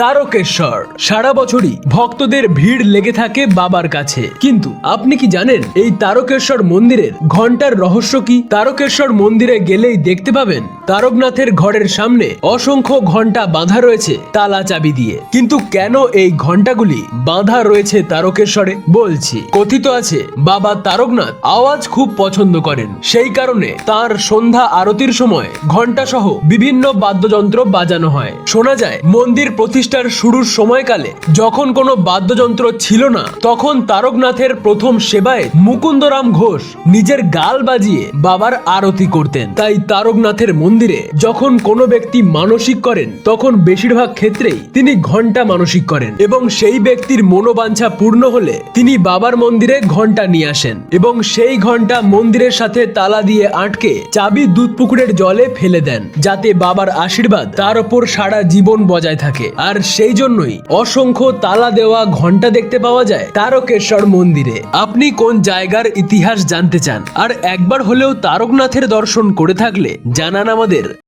তারকেশ্বর। সারা বছরই ভক্তদের ভিড় লেগে থাকে বাবার কাছে। কিন্তু আপনি কি জানেন এই তারকেশ্বর মন্দিরের ঘণ্টার রহস্য কি? তারকেশ্বর মন্দিরে গেলেই দেখতে পাবেন তারকনাথের ঘরের সামনে অসংখ্য ঘণ্টা বাঁধা রয়েছে তালা চাবি দিয়ে। কিন্তু কেন এই ঘন্টাগুলি বাঁধা রয়েছে তারকেশ্বরে? বলছি, কথিত আছে, বাবা তারকনাথ আওয়াজ খুব পছন্দ করেন। সেই কারণে তার সন্ধ্যা আরতির সময় ঘণ্টা সহ বিভিন্ন বাদ্যযন্ত্র বাজানো হয়। শোনা যায়, মন্দির প্রতিষ্ঠার শুরুর সময়কালে যখন কোনো বাদ্যযন্ত্র ছিল না, তখন তারকনাথের প্রথম সেবায় মুকুন্দরাম ঘোষ নিজের গাল বাজিয়ে বাবার আরতি করতেন। তাই তারকনাথের মন্দিরে যখন কোনো ব্যক্তি মানসিক করেন, তখন বেশিরভাগ ক্ষেত্রেই তিনি ঘণ্টা মানসিক করেন এবং সেই ব্যক্তির মনোবাঞ্ছা পূর্ণ হলে তিনি বাবার মন্দিরে ঘণ্টা নিয়ে আসেন এবং সেই ঘণ্টা মন্দিরের সাথে তালা দিয়ে আটকে চাবি দুধ পুকুরের জলে ফেলে দেন, যাতে বাবার আশীর্বাদ তার ওপর সারা জীবন বজায় থাকে। আর সেই জন্যই অসংখ্য তালা দেওয়া ঘণ্টা দেখতে পাওয়া যায় তারকেশ্বর মন্দিরে। আপনি কোন জায়গার ইতিহাস জানতে চান? আর একবার হলেও তারকনাথের দর্শন করে থাকলে জানান আমাদের।